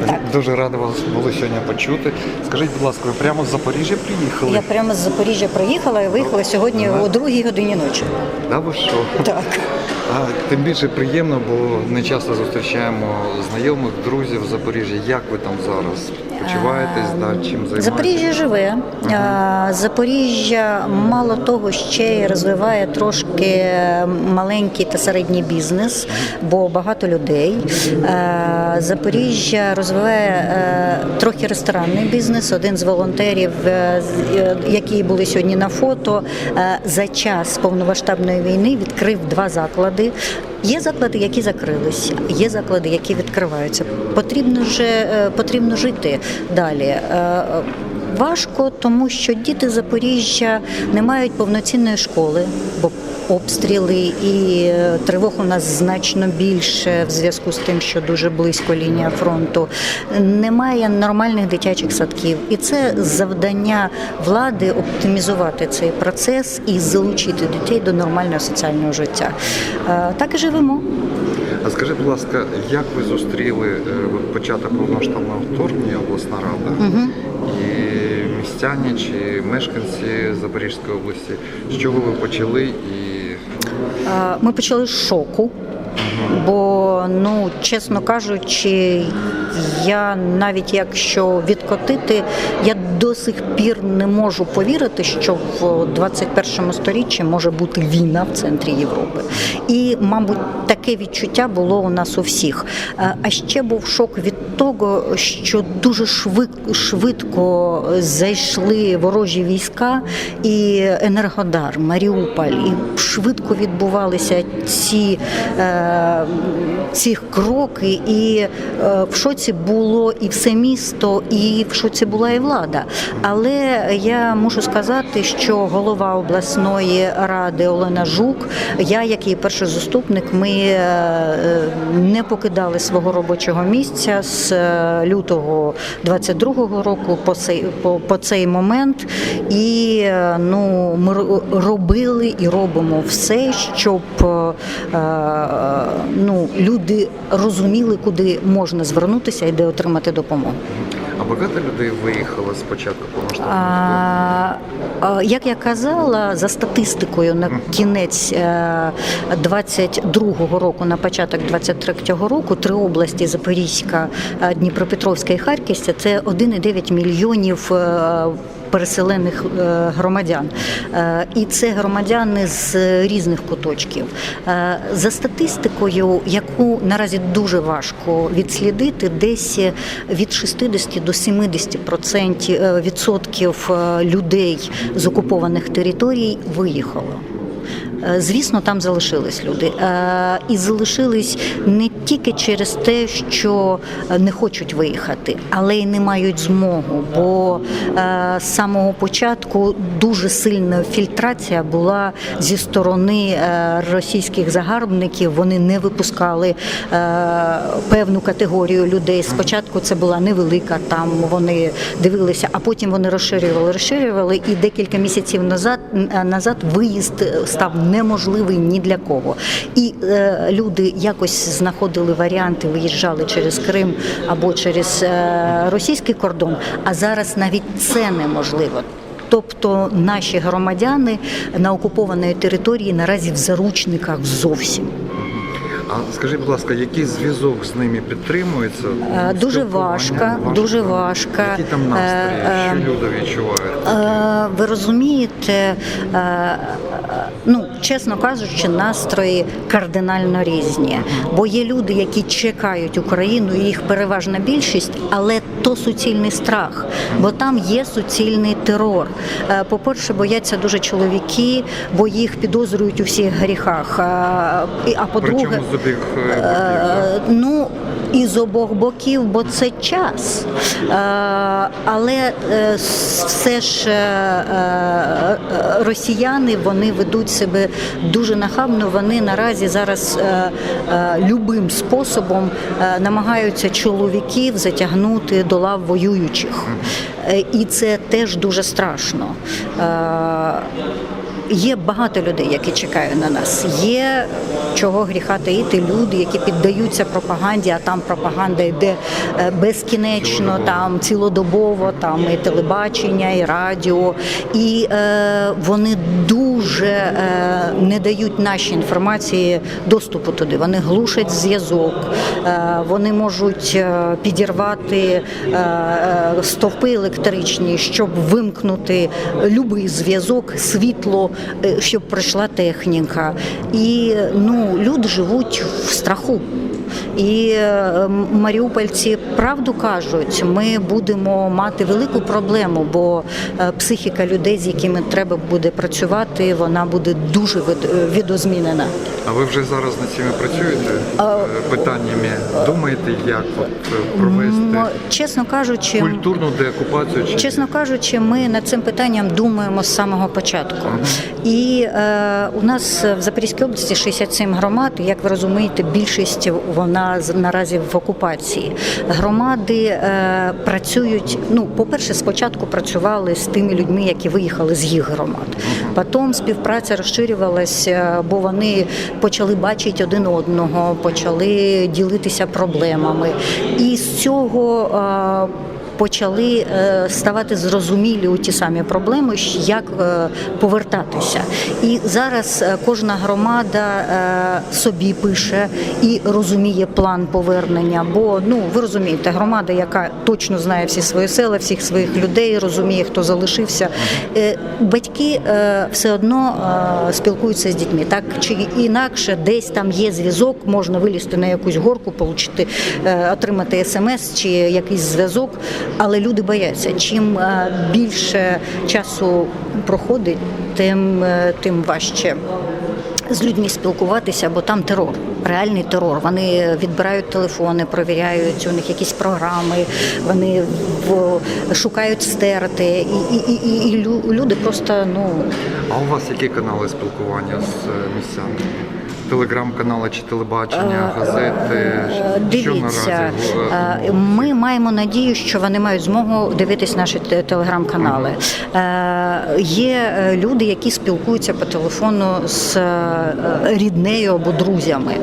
вас. Дуже рада вас були сьогодні почути. Скажіть, будь ласка, ви прямо з Запоріжжя приїхали? Я прямо з Запоріжжя приїхала і виїхала сьогодні о другій годині ночі. Да, ви що? Так. А, тим більше приємно, бо не часто зустрічаємо знайомих, друзів в Запоріжжі. Як ви там зараз? Почуваєтесь, да, чим займаєтесь? Запоріжжя живе. А, Запоріжжя мало того ще й розвиває трошки маленький та середній бізнес, бо багато людей. Запоріжжя розвиває е, трохи ресторанний бізнес. Один з волонтерів, е, е, які були сьогодні на фото, е, за час повномасштабної війни відкрив два заклади. Є заклади, які закрились, є заклади, які відкриваються. Потрібно же е, потрібно жити далі. Важко, тому що діти Запоріжжя не мають повноцінної школи, бо обстріли і е, тривог у нас значно більше в зв'язку з тим, що дуже близько лінія фронту. Немає нормальних дитячих садків, і це завдання влади оптимізувати цей процес і залучити дітей до нормального соціального життя. Е, Так і живемо. А скажіть, будь ласка, як ви зустріли е, початок повномасштабного вторгнення обласна рада і містяні чи мешканці Запорізької області? З чого ви почали і Ми почали з шоку, бо, ну, чесно кажучи, я навіть якщо відкотити, я до сих пір не можу повірити, що в 21 сторіччі може бути війна в центрі Європи. І, мабуть, таке відчуття було у нас у всіх. Е, А ще був шок від того, що дуже швидко, зайшли ворожі війська і Енергодар, Маріуполь, і швидко відбувалися ці, е, ці кроки, і е, в шоці було і все місто, і в шоці була і влада. Але я можу сказати, що голова обласної ради Олена Жук, я, як її перший заступник, ми е, не покидали свого робочого місця з е, лютого 22-го року по цей, по, по цей момент. І е, ну, ми робили і робимо все, щоб ну, люди розуміли, куди можна звернутися і де отримати допомогу. А багато людей виїхало спочатку а, як я казала, за статистикою на кінець е, 22-го року, на початок 23-го року, три області Запорізька, е, Дніпропетровська і Харківська це 1,9 мільйонів. Переселених е, громадян, Е, і це громадяни з різних куточків. Е, За статистикою, яку наразі дуже важко відслідити, десь від 60 до 70% е, відсотків людей з окупованих територій виїхало. Е, Звісно, там залишились люди, Е, і залишились не тільки через те, що е, не хочуть виїхати, але й не мають змогу. Бо з самого початку дуже сильна фільтрація була зі сторони російських загарбників. Вони не випускали певну категорію людей. Спочатку це була невелика, там вони дивилися, а потім вони розширювали, розширювали, і декілька місяців назад назад виїзд став неможливий ні для кого. І е, люди якось знаходили варіанти, виїжджали через Крим або через е, російський кордон. А зараз навіть це неможливо. Тобто наші громадяни на окупованій території наразі в заручниках зовсім. А скажіть, будь ласка, який зв'язок з ними підтримується? Е, дуже важко, важко, дуже важко. Які там настрої? Е, е, Що люди відчувають? Е, Ви розумієте, е, ну чесно кажучи, настрої кардинально різні. Бо є люди, які чекають Україну, їх переважна більшість, але то суцільний страх, бо там є суцільний терор. Е, По-перше, бояться дуже чоловіки, бо їх підозрюють у всіх гріхах. Е, А по-друге, Е, Ну і з обох боків, бо це час. Е, Але е, все ж е, росіяни вони ведуть себе дуже нахабно. Вони наразі зараз любим способом намагаються чоловіків затягнути до лав воюючих. І це теж дуже страшно. Є багато людей, які чекають на нас. Є чого гріха таїти люди, які піддаються пропаганді, а там пропаганда йде е, безкінечно, там цілодобово, там і телебачення, і радіо. І е, вони дуже е, не дають нашій інформації доступу туди. Вони глушать зв'язок, е, вони можуть е, підірвати е, е, стовпи електричні, щоб вимкнути будь-який зв'язок, світло, щоб пройшла техніка. І ну, люди живуть в страху. І е, маріупольці правду кажуть, ми будемо мати велику проблему, бо е, психіка людей, з якими треба буде працювати, вона буде дуже від- видозмінена. А ви вже зараз над цими працюєте А, е, питаннями? Думаєте, як от е, провести Чесно кажучи, культурну деокупацію? Чи Чесно кажучи, ми над цим питанням думаємо з самого початку. І е, у нас в Запорізькій області 67 громад. Як ви розумієте, більшість вона наразі в окупації. Громади е, працюють. Ну, по-перше, спочатку працювали з тими людьми, які виїхали з їх громад. Потім співпраця розширювалася, бо вони почали бачити один одного, почали ділитися проблемами. І з цього. е, почали е, ставати зрозумілі у ті самі проблеми, як е, повертатися. І зараз е, кожна громада собі пише і розуміє план повернення. Бо ну ви розумієте, громада, яка точно знає всі свої села, всіх своїх людей, розуміє, хто залишився. Е, Батьки е, все одно е, спілкуються з дітьми. Так чи інакше, десь там є зв'язок, можна вилізти на якусь горку, получити, отримати смс чи якийсь зв'язок. Але люди бояться. Чим більше часу проходить, тим, тим важче. З людьми спілкуватися, бо там терор, реальний терор. Вони відбирають телефони, провіряють у них якісь програми, вони шукають стерти, і, і, і, і лю- люди просто ну а у вас які канали спілкування з е, містянами? Телеграм-канали чи телебачення, газети? Е, Що Дивіться, наразі? е, ми маємо надію, що вони мають змогу дивитись наші телеграм-канали. Е, Є е, люди, які спілкуються по телефону з е, ріднею або друзями.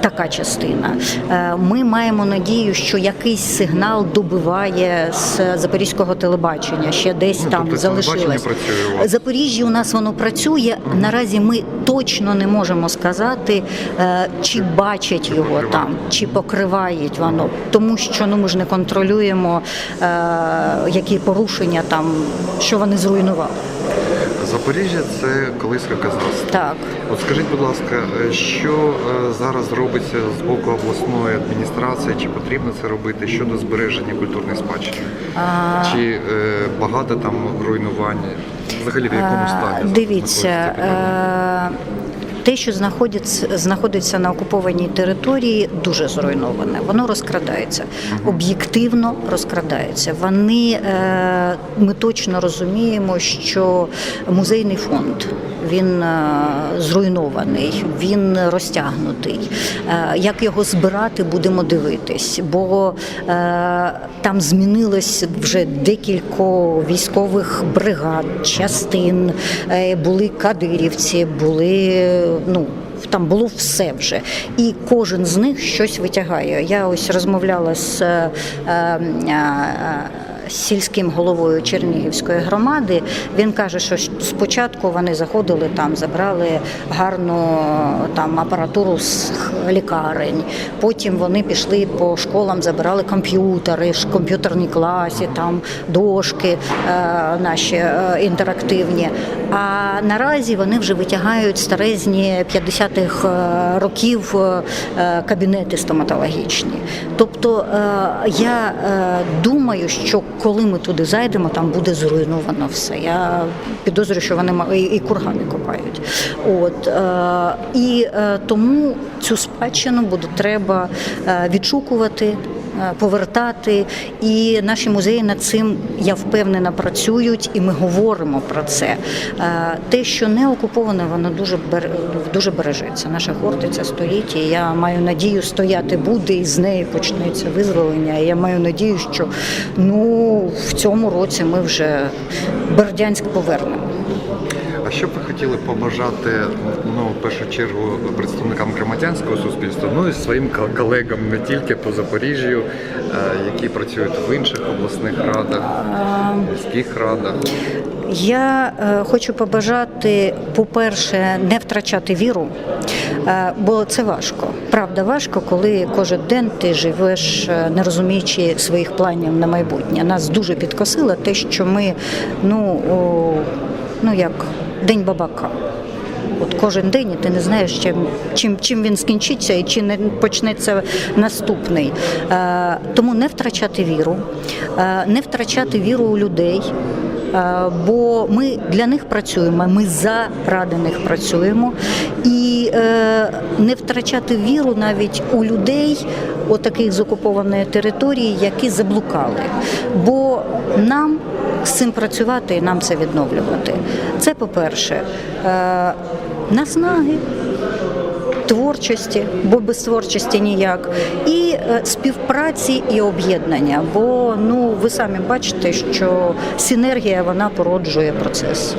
Така частина. Е, Ми маємо надію, що якийсь сигнал добиває з запорізького телебачення. Ще десь Ну, там тобто залишилось. працює у? Запоріжжі у нас воно працює. Наразі ми точно не можемо сказати, е, чи бачать його покриває. там, чи покривають воно, тому що ну ми ж не контролюємо, е, які порушення там, що вони зруйнували. Запоріжжя це колиска казацтва. Так. От скажіть, будь ласка, е, що е, зараз робиться з боку обласної адміністрації? Чи потрібно це робити щодо збереження культурної спадщини? А, Чи е, багато там руйнувань? Взагалі в якому Е, стані? Дивіться, те, що знаходиться, знаходиться на окупованій території, дуже зруйноване. Воно розкрадається, об'єктивно розкрадається. Вони е, ми точно розуміємо, що музейний фонд він е, зруйнований, він розтягнутий. Е, Як його збирати, будемо дивитись, бо там змінилось вже декілька військових бригад, частин, були кадирівці, були ну. Там було все вже, і кожен з них щось витягає. Я ось розмовляла з е, е, е, сільським головою Чернігівської громади. Він каже, що спочатку вони заходили там, забрали гарну там апаратуру з лікарень. Потім вони пішли по школам, забирали комп'ютери, комп'ютерні класи, там дошки е, наші е, інтерактивні. А наразі вони вже витягають старезні 50-х е, років кабінети стоматологічні. Тобто я думаю, що коли ми туди зайдемо, там буде зруйновано все. Я підозрюю, що вони і кургани копають. От е, і е, тому цю спадщину буде треба е, відшукувати. Е, Повертати і наші музеї над цим я впевнена працюють, і ми говоримо про це. Е, Те, що не окуповане, воно дуже дуже бережеться. Наша хортиця стоїть, і я маю надію, стояти буде, і з неї почнеться визволення. Я маю надію, що ну в цьому році ми вже Бердянськ повернемо. А що б ви хотіли побажати ну, в першу чергу представникам громадянського суспільства, ну і своїм колегам не тільки по Запоріжжю, е, які працюють в інших обласних радах, міських радах? Я е, хочу побажати, по-перше, не втрачати віру, е, бо це важко. Правда, важко, коли кожен день ти живеш, е, не розуміючи своїх планів на майбутнє. Нас дуже підкосило те, що ми, ну, ну як день бабака. От кожен день і ти не знаєш, чим, чим, чим він скінчиться і чи не почнеться наступний. Е, тому не втрачати віру, е, не втрачати віру у людей. Е, Бо ми для них працюємо, ми заради них працюємо, і е, не втрачати віру навіть у людей, отаких з окупованої території, які заблукали. Бо нам з цим працювати і нам це відновлювати. Це по-перше, е, наснаги. Творчості, бо без творчості ніяк, і е, співпраці і об'єднання. Бо ну ви самі бачите, що синергія вона породжує процес.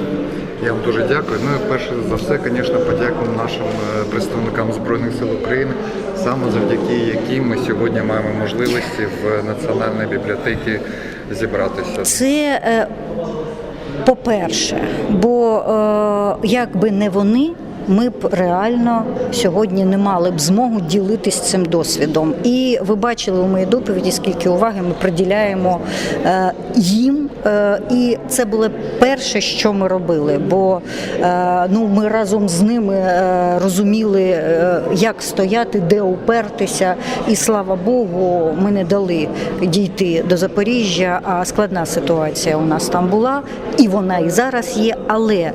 Я вам дуже дякую. Ну і перше за все, звісно, подякуємо нашим е, представникам Збройних сил України, саме завдяки яким ми сьогодні маємо можливості в Національній бібліотеці зібратися. Це е, по-перше, бо е, якби не вони. Ми б реально сьогодні не мали б змогу ділитись цим досвідом. І ви бачили у моїй доповіді, скільки уваги ми приділяємо е, їм. Е, і це було перше, що ми робили. Бо е, ну, ми разом з ними е, розуміли, як стояти, де упертися. І слава Богу, ми не дали дійти до Запоріжжя. А складна ситуація у нас там була, і вона і зараз є. Але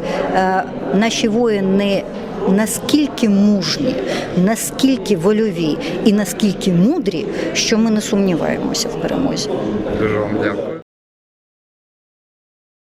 наші воїни наскільки мужні, наскільки вольові і наскільки мудрі, що ми не сумніваємося в перемозі. Дуже вам дякую.